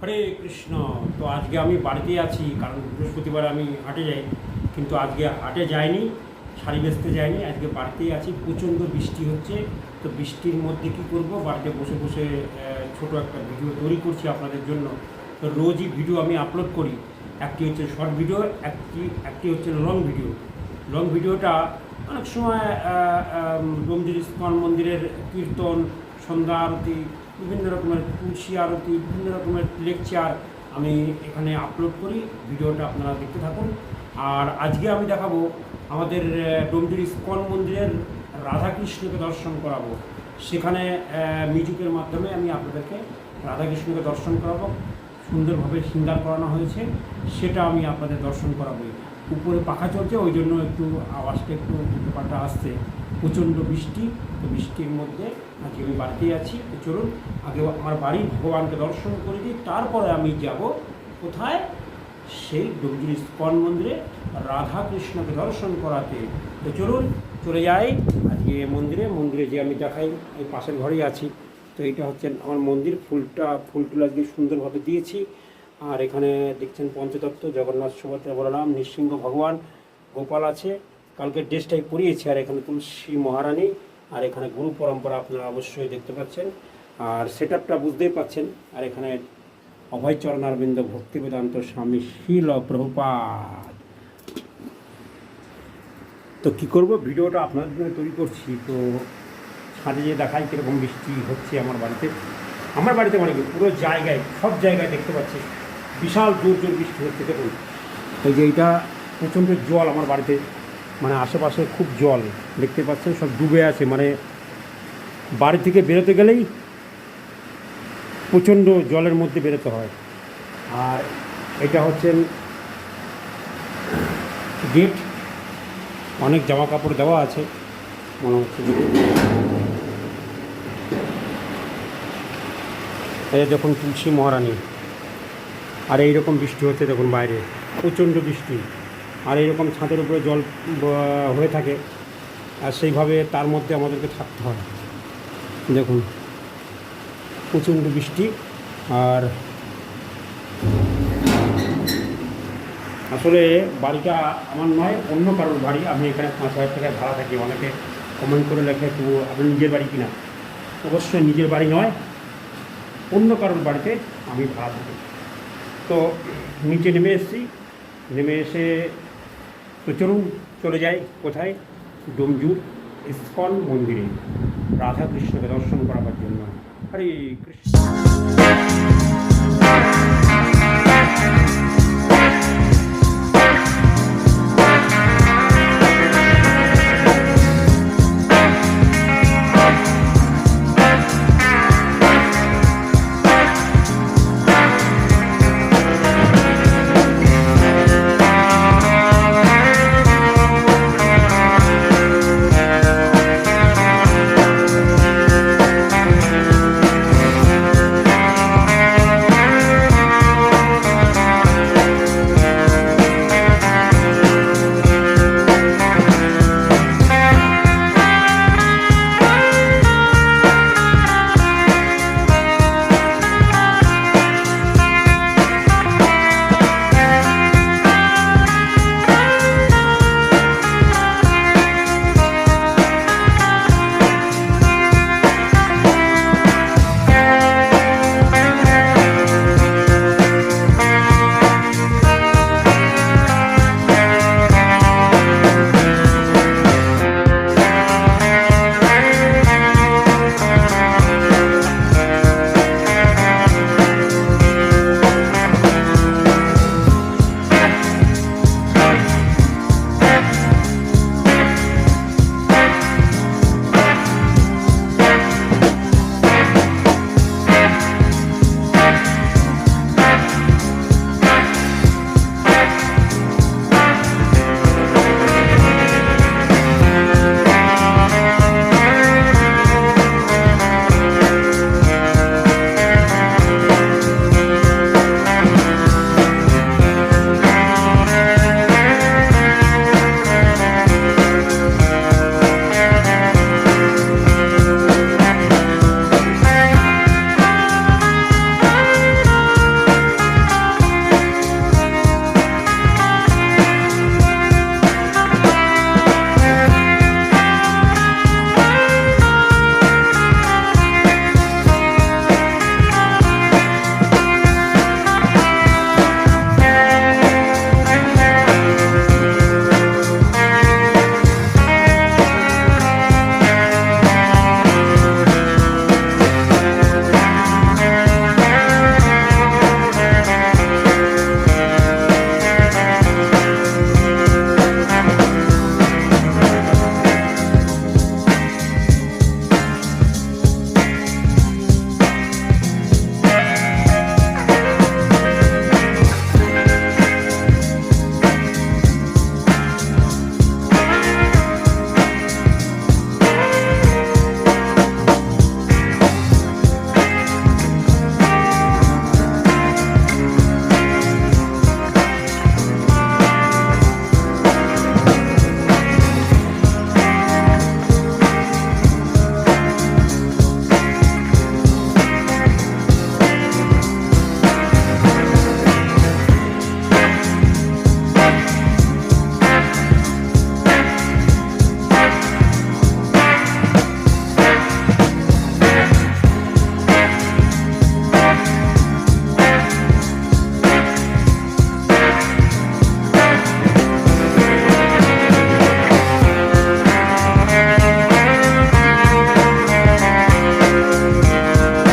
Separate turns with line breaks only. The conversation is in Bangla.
হরে কৃষ্ণ। তো আজকে আমি বাড়িতে আছি, কারণ বৃহস্পতিবার আমি হাটে যাই। কিন্তু আজকে হাটে যাইনি, শাড়ি বেচতে যাইনি, আজকে বাড়িতেই আছি। প্রচণ্ড বৃষ্টি হচ্ছে, তো বৃষ্টির মধ্যে কি করব? বাড়িতে বসে বসে ছোট একটা ভিডিও তৈরি করছি আপনাদের জন্য। তো রোজই ভিডিও আমি আপলোড করি। একটি হচ্ছে শর্ট ভিডিও, একটি একটি হচ্ছে লং ভিডিও। লং ভিডিওটা অনেক সময় ডোমজির ইস্কন মন্দিরের কীর্তন, সন্ধ্যা আরতি বিভিন্ন রকমের তুলসী আরতি, বিভিন্ন রকমের লেকচার আমি এখানে আপলোড করি। ভিডিওটা আপনারা দেখতে থাকুন। আর আজকে আমি দেখাবো আমাদের ডোমজির ইস্কন মন্দিরের রাধাকৃষ্ণকে দর্শন করাবো। সেখানে মিউজিকের মাধ্যমে আমি আপনাদেরকে রাধাকৃষ্ণকে দর্শন করাবো। সুন্দরভাবে সিঙ্গার করানো হয়েছে। সেটা আমি আপনাদের দর্শন করাবো উপরে পাখা চলছে, ওই জন্য একটু আওয়াজটা একটু উল্টোপাল্টা আসছে। প্রচণ্ড বৃষ্টি, তো বৃষ্টির মধ্যে আজকে আমি বাড়িতেই আছি। তো চলুন, আগে আমার বাড়ির ভগবানকে দর্শন করে দিই। তারপরে আমি যাব কোথায়? সেই ডুবজির ইস্কন মন্দিরে রাধা কৃষ্ণকে দর্শন করাতে। তো চলুন, চলে যাই আজকে মন্দিরে। মন্দিরে যে আমি দেখাই, এই পাশের ঘরেই আছি। তো এটা হচ্ছে আমার মন্দির। ফুলটা ফুল টুল আজকে সুন্দরভাবে দিয়েছি। আর এখানে দেখছেন পঞ্চতত্ত্ব, জগন্নাথ সুভদ্রা বলরাম, নৃসিংহ ভগবান, গোপাল আছে। কালকে ড্রেসটাই পরিয়েছি, আর এখানে তুলসী মহারানী, আর এখানে গুরু পরম্পরা আপনারা অবশ্যই দেখতে পাচ্ছেন। আর সেট আপটা বুঝতেই পাচ্ছেন, আর এখানে অভয় চরণারবিন্দ ভক্তি বেদান্ত স্বামী শিল প্রভুপাদ। তো কী করব? ভিডিওটা আপনাদের জন্য তৈরি করছি, তো ছাদে যে দেখাই কীরকম বৃষ্টি হচ্ছে আমার বাড়িতে। আমার বাড়িতে মানে পুরো জায়গায়, সব জায়গায় দেখতে পাচ্ছি, বিশাল জোর জোর বৃষ্টি হচ্ছে, দেখুন। এই যে এইটা প্রচণ্ড জল আমার বাড়িতে মানে আশেপাশে খুব জল, দেখতে পাচ্ছেন সব ডুবে আছে মানে বাড়ি থেকে বেরোতে গেলেই প্রচণ্ড জলের মধ্যে বেরোতে হয়। আর এটা হচ্ছেন গেট, অনেক জামা কাপড় দেওয়া আছে, মনে হচ্ছে এই দেখুন তুলসী মহারানী, আর এইরকম বৃষ্টি হচ্ছে দেখুন বাইরে, প্রচণ্ড বৃষ্টি। আর এরকম ছাদের উপরে জল হয়ে থাকে, আর সেইভাবে তার মধ্যে আমাদেরকে থাকতে হয়। দেখুন, প্রচণ্ড বৃষ্টি, আর আসলে বাড়িটা আমার নয়, অন্য কারোর বাড়ি। আমি এখানে পাঁচ হাজার টাকায় ভাড়া থাকি, অনেকে কমেন্ট করে লেখে একটু আপনার নিজের বাড়ি কিনা? অবশ্যই নিজের বাড়ি নয়, অন্য কারোর বাড়িতে আমি ভাড়া থাকি। তো নিচে নেমে এসেছি। নেমে এসে তো চলুন চলে যাই কোথায়? ডোমজুর ইস্কন মন্দিরে। রাধাকৃষ্ণকে দর্শন করাবার জন্য। হরে কৃষ্ণ।